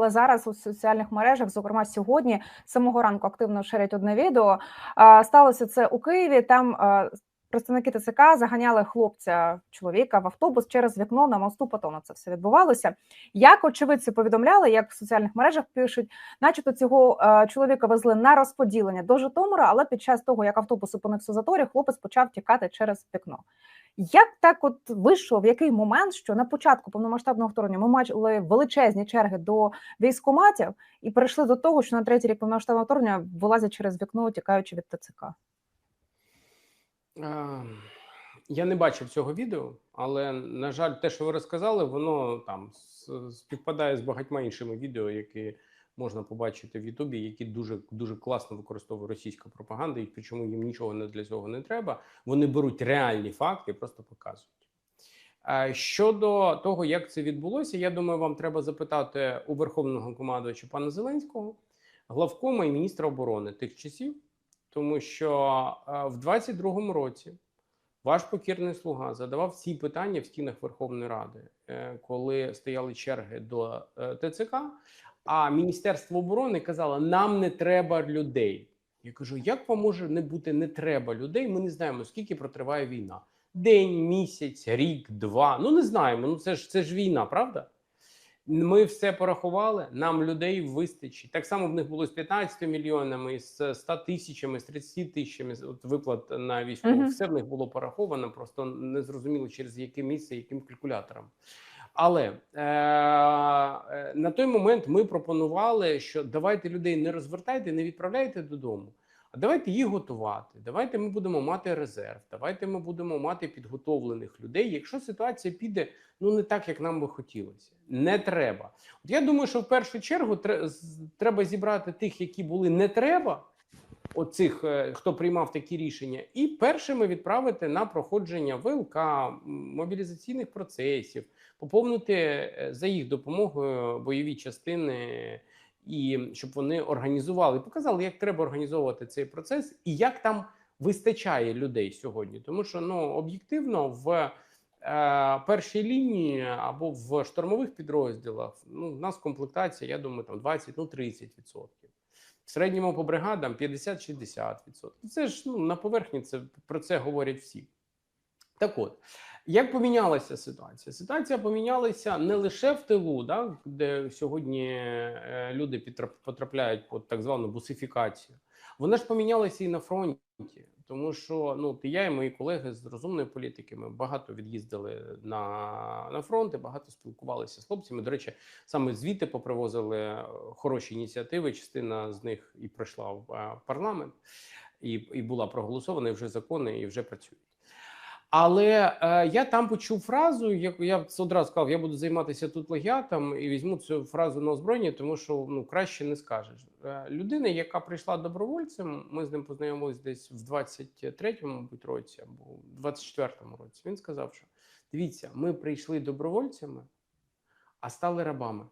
Але зараз у соціальних мережах, зокрема сьогодні, самого ранку активно ширять одне відео. Сталося це у Києві. Там представники ТЦК заганяли хлопця чоловіка в автобус через вікно на мосту Патона. Це все відбувалося. Як очевидці повідомляли, як в соціальних мережах пишуть, начебто цього чоловіка везли на розподілення до Житомира, але під час того, як автобус опинився в заторі, хлопець почав тікати через вікно. Як так от вийшло, в який момент, що на початку повномасштабного вторгнення ми мали величезні черги до військкоматів і перейшли до того, що на третій рік повномасштабного вторгнення вилазять через вікно, тікаючи від ТЦК? Е, Я не бачив цього відео, але на жаль, те, що ви розказали, воно там співпадає з багатьма іншими відео, які можна побачити в Ютубі, які дуже дуже класно використовує російська пропаганда, і причому їм нічого не для цього не треба. Вони беруть реальні факти і просто показують. Щодо того, як це відбулося, я думаю, вам треба запитати у верховного командувача пана Зеленського, главкома і міністра оборони тих часів, тому що в 22-му році ваш покірний слуга задавав ці питання в стінах Верховної Ради, е, коли стояли черги до е, ТЦК. А Міністерство оборони казало: нам не треба людей. Я кажу: як вам може не бути не треба людей? Ми не знаємо, скільки протриває війна. День, місяць, рік, два. Ну не знаємо. Ну це ж це ж війна, правда? Ми все порахували, нам людей вистачить. Так само в них було з 15 мільйонами, з 100 тисячами, з 30 тисячами от виплат на військових. Мгм. Все в них було пораховано, просто не зрозуміло через яке місце, яким калькулятором. Але е, е, на той момент ми пропонували, що давайте людей не розвертайте, не відправляйте додому. А давайте їх готувати. Давайте ми будемо мати резерв. Давайте ми будемо мати підготовлених людей. Якщо ситуація піде ну не так, як нам би хотілося, не треба. От я думаю, що в першу чергу треба зібрати тих, які були не треба. Оцих, е, хто приймав такі рішення, і першими відправити на проходження ВЛК, мобілізаційних процесів, поповнити е, за їх допомогою бойові частини, і щоб вони організували, показали, як треба організовувати цей процес, і як там вистачає людей сьогодні. Тому що ну об'єктивно в е, першій лінії або в штурмових підрозділах ну, в нас комплектація, я думаю, там 20 ну 30 відсотків. В середньому по бригадам 50-60%. Це ж ну, на поверхні це про це говорять всі. Так от, як помінялася ситуація? Ситуація помінялася не лише в тилу, да, де сьогодні е, люди потрапляють під так звану бусифікацію. Вона ж помінялася і на фронті, тому що ну, ти я і мої колеги з розумної політики ми багато від'їздили на, на фронт, багато спілкувалися з хлопцями. До речі, саме звідти попривозили е, хороші ініціативи. Частина з них і пройшла в е, парламент, і, і була проголосована, і вже закони, і вже працюють. Але е, я там почув фразу, яку я одразу сказав, я буду займатися тут плагіатом і візьму цю фразу на озброєння, тому що ну краще не скажеш. Е, людина, яка прийшла добровольцем, ми з ним познайомились десь в 23-му мабуть, році або в 24-му році. Він сказав, що дивіться, ми прийшли добровольцями, а стали рабами.